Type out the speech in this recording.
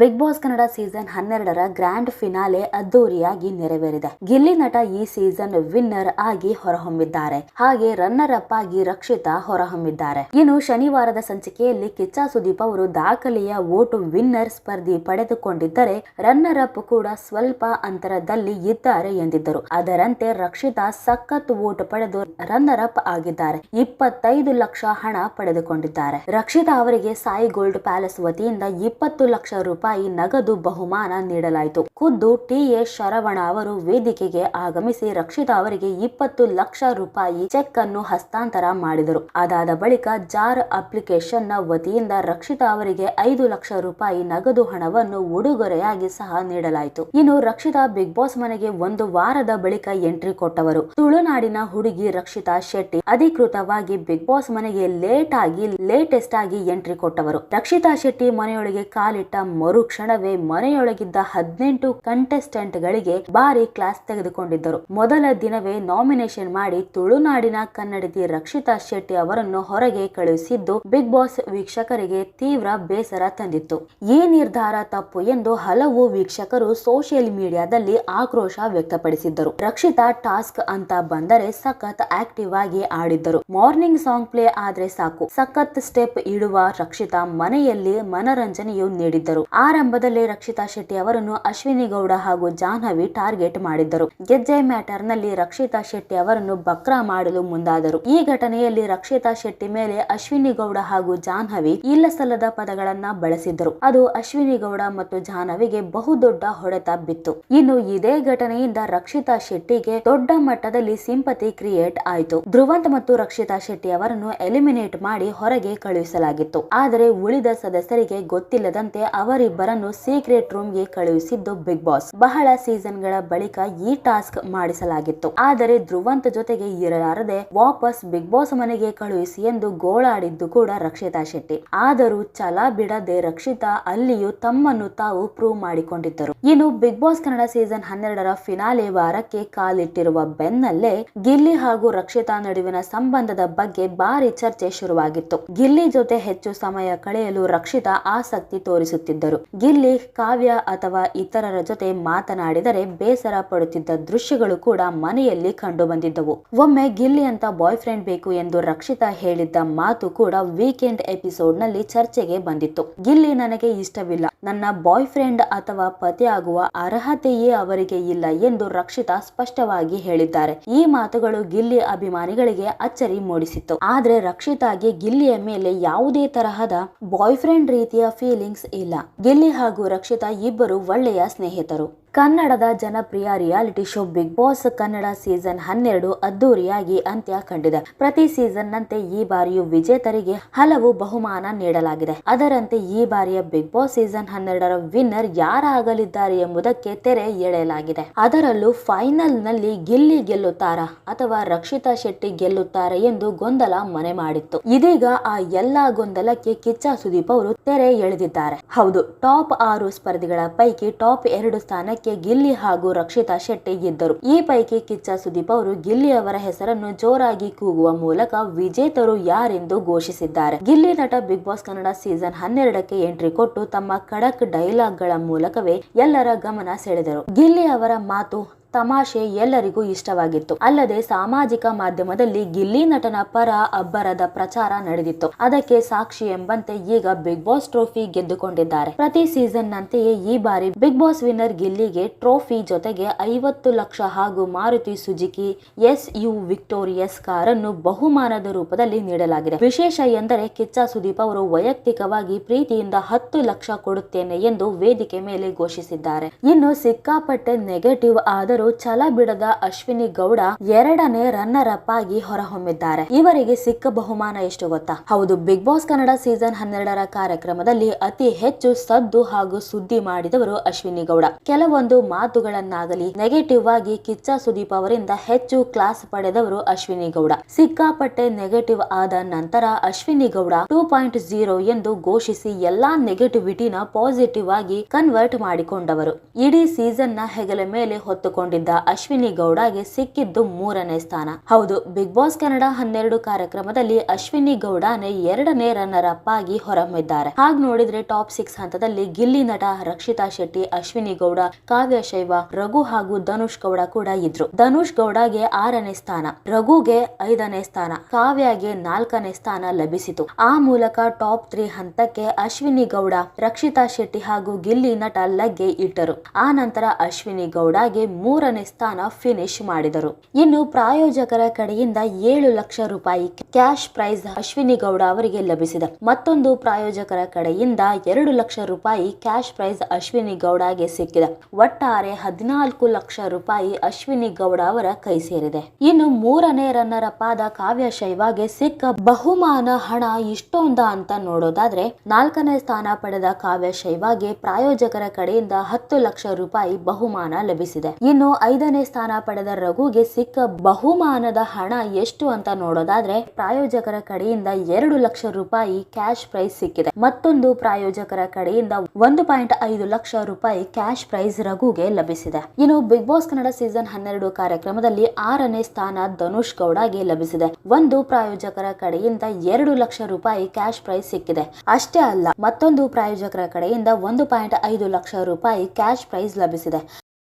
Big Boss Kannada season ಹನ್ನೆರಡರ grand finale ಅದ್ದೂರಿಯಾಗಿ ನೆರವೇರಿದೆ. ಗಿಲ್ಲಿ ನಟ ಈ ಸೀಸನ್ ವಿನ್ನರ್ ಆಗಿ ಹೊರಹೊಮ್ಮಿದ್ದಾರೆ. ಹಾಗೆ ರನ್ನರ್ ಅಪ್ ಆಗಿ ರಕ್ಷಿತಾ ಹೊರಹೊಮ್ಮಿದ್ದಾರೆ. ಇನ್ನು ಶನಿವಾರದ ಸಂಚಿಕೆಯಲ್ಲಿ ಕಿಚ್ಚ ಸುದೀಪ್ ಅವರು ದಾಖಲೆಯ ಓಟು ವಿನ್ನರ್ ಸ್ಪರ್ಧಿ ಪಡೆದುಕೊಂಡಿದ್ದರೆ ರನ್ನರ್ ಅಪ್ ಕೂಡ ಸ್ವಲ್ಪ ಅಂತರದಲ್ಲಿ ಇದ್ದಾರೆ ಎಂದಿದ್ದರು. ಅದರಂತೆ ರಕ್ಷಿತಾ ಸಖತ್ ವೋಟ್ ಪಡೆದು ರನ್ನರ್ ಅಪ್ ಆಗಿದ್ದಾರೆ. ಇಪ್ಪತ್ತೈದು ಲಕ್ಷ ಹಣ ಪಡೆದುಕೊಂಡಿದ್ದಾರೆ. ರಕ್ಷಿತಾ ಅವರಿಗೆ ಸಾಯಿ ಗೋಲ್ಡ್ ಪ್ಯಾಲೇಸ್ ವತಿಯಿಂದ ಇಪ್ಪತ್ತು ಲಕ್ಷ ರೂಪಾಯಿ ನಗದು ಬಹುಮಾನ ನೀಡಲಾಯಿತು. ಖುದ್ದು ಟಿ ಎ ಶರವಣ ಅವರು ವೇದಿಕೆಗೆ ಆಗಮಿಸಿ ರಕ್ಷಿತಾ ಅವರಿಗೆ ಇಪ್ಪತ್ತು ಲಕ್ಷ ರೂಪಾಯಿ ಚೆಕ್ ಅನ್ನು ಹಸ್ತಾಂತರ ಮಾಡಿದರು. ಅದಾದ ಬಳಿಕ ಜಾರ್ ಅಪ್ಲಿಕೇಶನ್ನ ವತಿಯಿಂದ ರಕ್ಷಿತಾ ಅವರಿಗೆ ಐದು ಲಕ್ಷ ರೂಪಾಯಿ ನಗದು ಹಣವನ್ನು ಉಡುಗೊರೆಯಾಗಿ ಸಹ ನೀಡಲಾಯಿತು. ಇನ್ನು ರಕ್ಷಿತಾ ಬಿಗ್ ಬಾಸ್ ಮನೆಗೆ ಒಂದು ವಾರದ ಬಳಿಕ ಎಂಟ್ರಿ ಕೊಟ್ಟವರು. ತುಳುನಾಡಿನ ಹುಡುಗಿ ರಕ್ಷಿತಾ ಶೆಟ್ಟಿ ಅಧಿಕೃತವಾಗಿ ಬಿಗ್ ಬಾಸ್ ಮನೆಗೆ ಲೇಟ್ ಆಗಿ ಲೇಟೆಸ್ಟ್ ಆಗಿ ಎಂಟ್ರಿ ಕೊಟ್ಟವರು. ರಕ್ಷಿತಾ ಶೆಟ್ಟಿ ಮನೆಯೊಳಗೆ ಕಾಲಿಟ್ಟ ಮರುಕ್ಷಣವೇ ಮನೆಯೊಳಗಿದ್ದ ಹದಿನೆಂಟು ಕಂಟೆಸ್ಟೆಂಟ್ ಗಳಿಗೆ ಭಾರಿ ಕ್ಲಾಸ್ ತೆಗೆದುಕೊಂಡಿದ್ದರು. ಮೊದಲ ದಿನವೇ ನಾಮಿನೇಷನ್ ಮಾಡಿ ತುಳುನಾಡಿನ ಕನ್ನಡತಿ ರಕ್ಷಿತಾ ಶೆಟ್ಟಿ ಅವರನ್ನು ಹೊರಗೆ ಕಳುಹಿಸಿದ್ದು ಬಿಗ್ ಬಾಸ್ ವೀಕ್ಷಕರಿಗೆ ತೀವ್ರ ಬೇಸರ ತಂದಿತ್ತು. ಈ ನಿರ್ಧಾರ ತಪ್ಪು ಎಂದು ಹಲವು ವೀಕ್ಷಕರು ಸೋಷಿಯಲ್ ಮೀಡಿಯಾದಲ್ಲಿ ಆಕ್ರೋಶ ವ್ಯಕ್ತಪಡಿಸಿದ್ದರು. ರಕ್ಷಿತಾ ಟಾಸ್ಕ್ ಅಂತ ಬಂದರೆ ಸಖತ್ ಆಕ್ಟಿವ್ ಆಗಿ ಆಡಿದ್ದರು. ಮಾರ್ನಿಂಗ್ ಸಾಂಗ್ ಪ್ಲೇ ಆದ್ರೆ ಸಾಕು. ಸಖತ್ ಸ್ಟೆಪ್ ಇಡುವ ರಕ್ಷಿತಾ ಮನೆಯಲ್ಲಿ ಮನರಂಜನೆಯು ನೀಡಿದ್ದರು. ಆರಂಭದಲ್ಲೇ ರಕ್ಷಿತಾ ಶೆಟ್ಟಿ ಅವರನ್ನು ಅಶ್ವಿನಿ ಗೌಡ ಹಾಗೂ ಜಾಹ್ನವಿ ಟಾರ್ಗೆಟ್ ಮಾಡಿದ್ದರು. ಗೆಜ್ಜೆ ಮ್ಯಾಟರ್ನಲ್ಲಿ ರಕ್ಷಿತಾ ಶೆಟ್ಟಿ ಅವರನ್ನು ಬಕ್ರ ಮಾಡಲು ಮುಂದಾದರು. ಈ ಘಟನೆಯಲ್ಲಿ ರಕ್ಷಿತಾ ಶೆಟ್ಟಿ ಮೇಲೆ ಅಶ್ವಿನಿ ಗೌಡ ಹಾಗೂ ಜಾಹ್ನವಿ ಇಲ್ಲಸಲ್ಲದ ಪದಗಳನ್ನ ಬಳಸಿದ್ದರು. ಅದು ಅಶ್ವಿನಿ ಗೌಡ ಮತ್ತು ಜಾಹ್ನವಿಗೆ ಬಹುದೊಡ್ಡ ಹೊಡೆತ ಬಿತ್ತು. ಇನ್ನು ಇದೇ ಘಟನೆಯಿಂದ ರಕ್ಷಿತಾ ಶೆಟ್ಟಿಗೆ ದೊಡ್ಡ ಮಟ್ಟದಲ್ಲಿ ಸಿಂಪತಿ ಕ್ರಿಯೇಟ್ ಆಯಿತು. ಧ್ರುವಂತ್ ಮತ್ತು ರಕ್ಷಿತಾ ಶೆಟ್ಟಿ ಅವರನ್ನು ಎಲಿಮಿನೇಟ್ ಮಾಡಿ ಹೊರಗೆ ಕಳುಹಿಸಲಾಗಿತ್ತು. ಆದರೆ ಉಳಿದ ಸದಸ್ಯರಿಗೆ ಗೊತ್ತಿಲ್ಲದಂತೆ ಅವರಿಬ್ಬರನ್ನು ಸೀಕ್ರೆಟ್ ರೂಮ್ಗೆ ಕಳುಹಿಸಿದ್ದು ಬಿಗ್ ಬಾಸ್. ಬಹಳ ಸೀಸನ್ಗಳ ಬಳಿಕ ಈ ಟಾಸ್ಕ್ ಮಾಡಿಸಲಾಗಿತ್ತು. ಆದರೆ ಧ್ರುವಂತ ಜೊತೆಗೆ ಇರಲಾರದೆ ವಾಪಸ್ ಬಿಗ್ ಬಾಸ್ ಮನೆಗೆ ಕಳುಹಿಸಿ ಎಂದು ಗೋಳಾಡಿದ್ದು ಕೂಡ ರಕ್ಷಿತಾ ಶೆಟ್ಟಿ. ಆದರೂ ಛಲ ಬಿಡದೆ ರಕ್ಷಿತಾ ಅಲ್ಲಿಯೂ ತಮ್ಮನ್ನು ತಾವು ಪ್ರೂವ್ ಮಾಡಿಕೊಂಡಿದ್ದರು. ಇನ್ನು ಬಿಗ್ ಬಾಸ್ ಕನ್ನಡ ಸೀಸನ್ ಹನ್ನೆರಡರ ಫಿನಾಲೆ ವಾರಕ್ಕೆ ಕಾಲಿಟ್ಟಿರುವ ಬೆನ್ನಲ್ಲೇ ಗಿಲ್ಲಿ ಹಾಗೂ ರಕ್ಷಿತಾ ನಡುವಿನ ಸಂಬಂಧದ ಬಗ್ಗೆ ಭಾರಿ ಚರ್ಚೆ ಶುರುವಾಗಿತ್ತು. ಗಿಲ್ಲಿ ಜೊತೆ ಹೆಚ್ಚು ಸಮಯ ಕಳೆಯಲು ರಕ್ಷಿತಾ ಆಸಕ್ತಿ ತೋರಿಸುತ್ತಿದ್ದರು. ಗಿಲ್ಲಿ, ಕಾವ್ಯ ಅಥವಾ ಇತರರ ಜೊತೆ ಮಾತನಾಡಿದರೆ ಬೇಸರ ಪಡುತ್ತಿದ್ದ ದೃಶ್ಯಗಳು ಕೂಡ ಮನೆಯಲ್ಲಿ ಕಂಡು ಬಂದಿದ್ದವು ಒಮ್ಮೆ ಗಿಲ್ಲಿ ಅಂತ ಬಾಯ್ ಫ್ರೆಂಡ್ ಬೇಕು ಎಂದು ರಕ್ಷಿತಾ ಹೇಳಿದ್ದ ಮಾತು ಕೂಡ ವೀಕೆಂಡ್ ಎಪಿಸೋಡ್ನಲ್ಲಿ ಚರ್ಚೆಗೆ ಬಂದಿತ್ತು. ಗಿಲ್ಲಿ ನನಗೆ ಇಷ್ಟವಿಲ್ಲ. ನನ್ನ ಬಾಯ್ ಫ್ರೆಂಡ್ ಅಥವಾ ಪತಿ ಆಗುವ ಅರ್ಹತೆಯೇ ಅವರಿಗೆ ಇಲ್ಲ ಎಂದು ರಕ್ಷಿತಾ ಸ್ಪಷ್ಟವಾಗಿ ಹೇಳಿದ್ದಾರೆ. ಈ ಮಾತುಗಳು ಗಿಲ್ಲಿ ಅಭಿಮಾನಿಗಳಿಗೆ ಅಚ್ಚರಿ ಮೂಡಿಸಿತ್ತು. ಆದ್ರೆ ರಕ್ಷಿತಾಗೆ ಗಿಲ್ಲಿಯ ಮೇಲೆ ಯಾವುದೇ ತರಹದ ಬಾಯ್ ಫ್ರೆಂಡ್ ರೀತಿಯ ಫೀಲಿಂಗ್ಸ್ ಇಲ್ಲ. ಗಿಲ್ಲಿ ಹಾಗೂ ರಕ್ಷಿತಾ ಇಬ್ಬರು ಒಳ್ಳೆಯ ಸ್ನೇಹಿತರು. ಕನ್ನಡದ ಜನಪ್ರಿಯ reality show Big Boss Kannada season ಹನ್ನೆರಡು ಅದ್ದೂರಿಯಾಗಿ ಅಂತ್ಯ ಕಂಡಿದೆ. ಪ್ರತಿ ಸೀಸನ್ ನಂತೆ ಈ ಬಾರಿಯೂ ವಿಜೇತರಿಗೆ ಹಲವು ಬಹುಮಾನ ನೀಡಲಾಗಿದೆ. ಅದರಂತೆ ಈ ಬಾರಿಯ ಬಿಗ್ ಬಾಸ್ ಸೀಸನ್ ಹನ್ನೆರಡರ ವಿನ್ನರ್ ಯಾರಾಗಲಿದ್ದಾರೆ ಎಂಬುದಕ್ಕೆ ತೆರೆ ಎಳೆಯಲಾಗಿದೆ. ಅದರಲ್ಲೂ ಫೈನಲ್ನಲ್ಲಿ ಗಿಲ್ಲಿ ಗೆಲ್ಲುತ್ತಾರಾ ಅಥವಾ ರಕ್ಷಿತಾ ಶೆಟ್ಟಿ ಗೆಲ್ಲುತ್ತಾರೆ ಎಂದು ಗೊಂದಲ ಮನೆ ಮಾಡಿತ್ತು. ಇದೀಗ ಆ ಎಲ್ಲಾ ಗೊಂದಲಕ್ಕೆ ಕಿಚ್ಚ ಸುದೀಪ್ ಅವರು ತೆರೆ ಎಳೆದಿದ್ದಾರೆ. ಹೌದು, ಟಾಪ್ ಆರು ಸ್ಪರ್ಧಿಗಳ ಪೈಕಿ ಟಾಪ್ ಎರಡು ಸ್ಥಾನಕ್ಕೆ ಗಿಲ್ಲಿ ಹಾಗೂ ರಕ್ಷಿತಾ ಶೆಟ್ಟಿ ಗೆದ್ದರು. ಈ ಪೈಕಿ ಕಿಚ್ಚ ಸುದೀಪ್ ಅವರು ಗಿಲ್ಲಿ ಅವರ ಹೆಸರನ್ನು ಜೋರಾಗಿ ಕೂಗುವ ಮೂಲಕ ವಿಜೇತರು ಯಾರೆಂದು ಘೋಷಿಸಿದ್ದಾರೆ. ಗಿಲ್ಲಿ ನಟ ಬಿಗ್ ಬಾಸ್ ಕನ್ನಡ ಸೀಸನ್ ಹನ್ನೆರಡಕ್ಕೆ ಎಂಟ್ರಿ ಕೊಟ್ಟು ತಮ್ಮ ಖಡಕ್ ಡೈಲಾಗ್ಗಳ ಮೂಲಕವೇ ಎಲ್ಲರ ಗಮನ ಸೆಳೆದರು. ಗಿಲ್ಲಿ ಅವರ ಮಾತು ತಮಾಷೆ ಎಲ್ಲರಿಗೂ ಇಷ್ಟವಾಗಿತ್ತು. ಅಲ್ಲದೆ ಸಾಮಾಜಿಕ ಮಾಧ್ಯಮದಲ್ಲಿ ಗಿಲ್ಲಿ ನಟನ ಪರ ಅಬ್ಬರದ ಪ್ರಚಾರ ನಡೆದಿತ್ತು. ಅದಕ್ಕೆ ಸಾಕ್ಷಿ ಎಂಬಂತೆ ಈಗ ಬಿಗ್ ಬಾಸ್ ಟ್ರೋಫಿ ಗೆದ್ದುಕೊಂಡಿದ್ದಾರೆ. ಪ್ರತಿ ಸೀಸನ್ ನಂತೆಯೇ ಈ ಬಾರಿ ಬಿಗ್ ಬಾಸ್ ವಿನ್ನರ್ ಗಿಲ್ಲಿಗೆ ಟ್ರೋಫಿ ಜೊತೆಗೆ ಐವತ್ತು ಲಕ್ಷ ಹಾಗೂ Maruti Suzuki S U Victoris ಕಾರನ್ನು ಬಹುಮಾನದ ರೂಪದಲ್ಲಿ ನೀಡಲಾಗಿದೆ. ವಿಶೇಷ ಎಂದರೆ ಕಿಚ್ಚ ಸುದೀಪ್ ಅವರು ವೈಯಕ್ತಿಕವಾಗಿ ಪ್ರೀತಿಯಿಂದ ಹತ್ತು ಲಕ್ಷ ಕೊಡುತ್ತೇನೆ ಎಂದು ವೇದಿಕೆ ಮೇಲೆ ಘೋಷಿಸಿದ್ದಾರೆ. ಇನ್ನು ಸಿಕ್ಕಾಪಟ್ಟೆ ನೆಗೆಟಿವ್ ಆದರೂ ಛಲ ಬಿಡದ ಅಶ್ವಿನಿ ಗೌಡ ಎರಡನೇ ರನ್ನರ್ ಅಪ್ ಆಗಿ ಹೊರಹೊಮ್ಮಿದ್ದಾರೆ. ಇವರಿಗೆ ಸಿಕ್ಕ ಬಹುಮಾನ ಎಷ್ಟು ಗೊತ್ತಾ? ಹೌದು ಬಿಗ್ ಬಾಸ್ ಕನ್ನಡ ಸೀಸನ್ ಹನ್ನೆರಡರ ಕಾರ್ಯಕ್ರಮದಲ್ಲಿ ಅತಿ ಹೆಚ್ಚು ಸದ್ದು ಹಾಗೂ ಸುದ್ದಿ ಮಾಡಿದವರು ಅಶ್ವಿನಿ ಗೌಡ. ಕೆಲವೊಂದು ಮಾತುಗಳನ್ನಾಗಲಿ ನೆಗೆಟಿವ್ ಆಗಿ ಕಿಚ್ಚ ಸುದೀಪ್ ಅವರಿಂದ ಹೆಚ್ಚು ಕ್ಲಾಸ್ ಪಡೆದವರು ಅಶ್ವಿನಿ ಗೌಡ. ಸಿಕ್ಕಾಪಟ್ಟೆ ನೆಗೆಟಿವ್ ಆದ ನಂತರ Ashwini Gowda two point zero ಎಂದು ಘೋಷಿಸಿ ಎಲ್ಲಾ ನೆಗೆಟಿವಿಟಿನ ಪಾಸಿಟಿವ್ ಆಗಿ ಕನ್ವರ್ಟ್ ಮಾಡಿಕೊಂಡವರು. ಇಡೀ ಸೀಸನ್ನ ಹೆಗಲ ಮೇಲೆ ಹೊತ್ತುಕೊಂಡಿದ್ದರು. ಗಳಿಸಿಕೊಂಡಿದ್ದ ಅಶ್ವಿನಿ ಗೌಡಗೆ ಸಿಕ್ಕಿದ್ದು ಮೂರನೇ ಸ್ಥಾನ. ಹೌದು, ಬಿಗ್ ಬಾಸ್ ಕನ್ನಡ ಹನ್ನೆರಡು ಕಾರ್ಯಕ್ರಮದಲ್ಲಿ ಅಶ್ವಿನಿ ಗೌಡನೇ ಎರಡನೇ ರನ್ನರ್ ಅಪ್ ಆಗಿ ಹೊರಹೊಮ್ಮಿದ್ದಾರೆ. ಹಾಗೆ ನೋಡಿದ್ರೆ ಟಾಪ್ ಸಿಕ್ಸ್ ಹಂತದಲ್ಲಿ ಗಿಲ್ಲಿ ನಟ ರಕ್ಷಿತಾ ಶೆಟ್ಟಿ, ಅಶ್ವಿನಿ ಗೌಡ, ಕಾವ್ಯ ಶೈವ, ರಘು ಹಾಗೂ ಧನುಷ್ ಗೌಡ ಕೂಡ ಇದ್ರು. ಧನುಷ್ ಗೌಡಗೆ ಆರನೇ ಸ್ಥಾನ, ರಘುಗೆ ಐದನೇ ಸ್ಥಾನ, ಕಾವ್ಯಗೆ ನಾಲ್ಕನೇ ಸ್ಥಾನ ಲಭಿಸಿತು. ಆ ಮೂಲಕ ಟಾಪ್ ತ್ರೀ ಹಂತಕ್ಕೆ ಅಶ್ವಿನಿ ಗೌಡ, ರಕ್ಷಿತಾ ಶೆಟ್ಟಿ ಹಾಗೂ ಗಿಲ್ಲಿ ನಟ ಲಗ್ಗೆ ಇಟ್ಟರು. ಆ ನಂತರ ಅಶ್ವಿನಿ ಗೌಡಗೆ ಮೂರನೇ ಸ್ಥಾನ ಫಿನಿಶ್ ಮಾಡಿದರು. ಇನ್ನು ಪ್ರಾಯೋಜಕರ ಕಡೆಯಿಂದ ಏಳು ಲಕ್ಷ ರೂಪಾಯಿ ಕ್ಯಾಶ್ ಪ್ರೈಸ್ ಅಶ್ವಿನಿ ಗೌಡ ಅವರಿಗೆ ಲಭಿಸಿದೆ. ಮತ್ತೊಂದು ಪ್ರಾಯೋಜಕರ ಕಡೆಯಿಂದ ಎರಡು ಲಕ್ಷ ರೂಪಾಯಿ ಕ್ಯಾಶ್ ಪ್ರೈಸ್ ಅಶ್ವಿನಿ ಗೌಡಗೆ ಸಿಕ್ಕಿದೆ. ಒಟ್ಟಾರೆ ಹದಿನಾಲ್ಕು ಲಕ್ಷ ರೂಪಾಯಿ ಅಶ್ವಿನಿ ಗೌಡ ಅವರ ಕೈ ಸೇರಿದೆ. ಇನ್ನು ಮೂರನೇ ರನ್ನರ ಪಾದ ಕಾವ್ಯ ಶೈವಾಗೆ ಸಿಕ್ಕ ಬಹುಮಾನ ಹಣ ಇಷ್ಟೊಂದ ಅಂತ ನೋಡೋದಾದ್ರೆ ನಾಲ್ಕನೇ ಸ್ಥಾನ ಪಡೆದ ಕಾವ್ಯ ಶೈವಾಗೆ ಪ್ರಾಯೋಜಕರ ಕಡೆಯಿಂದ ಹತ್ತು ಲಕ್ಷ ರೂಪಾಯಿ ಬಹುಮಾನ ಲಭಿಸಿದೆ. ಇನ್ನು ಐದನೇ ಸ್ಥಾನ ಪಡೆದ ರಘುಗೆ ಸಿಕ್ಕ ಬಹುಮಾನದ ಹಣ ಎಷ್ಟು ಅಂತ ನೋಡೋದಾದ್ರೆ ಪ್ರಾಯೋಜಕರ ಕಡೆಯಿಂದ ಎರಡು ಲಕ್ಷ ರೂಪಾಯಿ ಕ್ಯಾಶ್ ಪ್ರೈಸ್ ಸಿಕ್ಕಿದೆ. ಮತ್ತೊಂದು ಪ್ರಾಯೋಜಕರ ಕಡೆಯಿಂದ ಒಂದು ಪಾಯಿಂಟ್ ಐದು ಲಕ್ಷ ರೂಪಾಯಿ ಕ್ಯಾಶ್ ಪ್ರೈಸ್ ರಘುಗೆ ಲಭಿಸಿದೆ. ಇನ್ನು ಬಿಗ್ ಬಾಸ್ ಕನ್ನಡ ಸೀಸನ್ ಹನ್ನೆರಡು ಕಾರ್ಯಕ್ರಮದಲ್ಲಿ ಆರನೇ ಸ್ಥಾನ ಧನುಷ್ ಗೌಡಗೆ ಲಭಿಸಿದೆ. ಒಂದು ಪ್ರಾಯೋಜಕರ ಕಡೆಯಿಂದ ಎರಡು ಲಕ್ಷ ರೂಪಾಯಿ ಕ್ಯಾಶ್ ಪ್ರೈಸ್ ಸಿಕ್ಕಿದೆ. ಅಷ್ಟೇ ಅಲ್ಲ, ಮತ್ತೊಂದು ಪ್ರಾಯೋಜಕರ ಕಡೆಯಿಂದ ಒಂದು ಪಾಯಿಂಟ್ ಐದು ಲಕ್ಷ ರೂಪಾಯಿ ಕ್ಯಾಶ್ ಪ್ರೈಸ್ ಲಭಿಸಿದೆ.